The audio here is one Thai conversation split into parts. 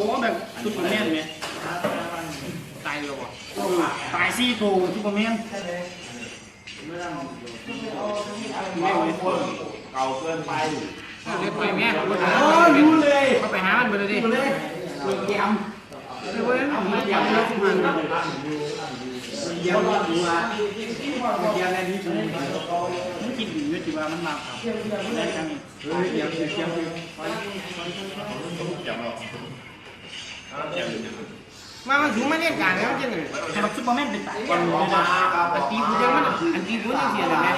โอ้แบบซุปเปอร์แมนไหมตายเลยว่ะตายซี่ตัวซุปเปอร์แมนแม่งเลยเก่าเกินไปเรียกไปแม่โอ้รู้เลยเขาไปหามันไปเลยดิรู้เลยเปิดแกมเรียกว่าเอามาอย่างนี้มันเยี่ยมว่าดูอะเยี่ยมอะไรนี่ถูกมันกินอยู่ที่ว่ามันมาครับได้จังเฮ้ยเยี่ยมเยี่ยมเยี่ยมจังหรอจัง มามันถึงมาเล่นการแล้วจริงเลยให้บักซุปเปอร์แมนเป็นตายก่อนมาอันตีกูยังมันอันตีกูยังเสียเลยแม่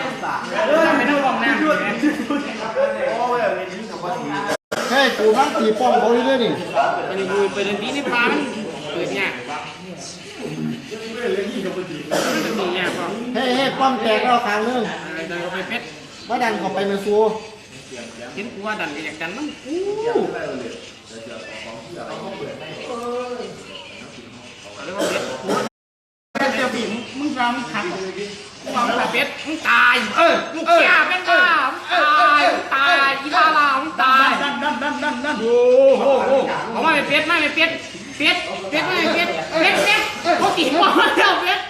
เออไม่ต้องลองน้ำเลยโอ้ยมีทิ้งกับว่าทีเฮ้ยกูนั่งตีป้องเขาเรื่อยๆนี่อันนี้กูไปเล่นตีในป่ามันเกิดเนี่ยมันตีเนี่ยป่ะเฮ้ยเฮ้ยป้อมแตกแล้วครั้งนึงเดินไปเพชรว่าดันเข้าไปในซูเห็นกูว่าดันไปอยากดันมันกู เรียกว่าเพชรเจ้าผีมึงรำขังกูว่ามันเพชรมึงตาย เออมึงแก่เป็นบ้ามึงตายมึงตายอีลาลามึงตายดันดันดันดันดันโอ้โหเอามาเป็ดมาเป็ดเป็ดเป็ดมาเป็ดเป็ดเป็ดเขาตีหัวมาแล้วเป็ด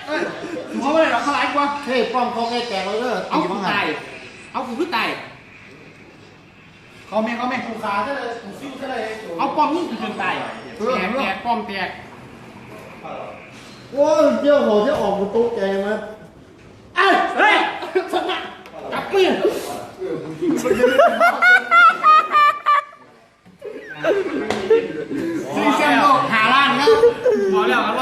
หัวไม่ได้หรอกเขาหลายกว่าเฮ้ยป้อมเขาใกล้แตกแล้วเด้อเอาผู้ตายเอาคือตายเขาแม่เขาแม่กูขาก็เลยกูซิ้วก็เลย ป้อมนี่คือจนตายแตกแตกป้อมแตกโอ้ยเจ้าของที่ออกกูตกใจมั้ยเอ้ยเฮ้ยสนะจับมือสี่เซนโลหาล้านแล้วบอแล้วว่า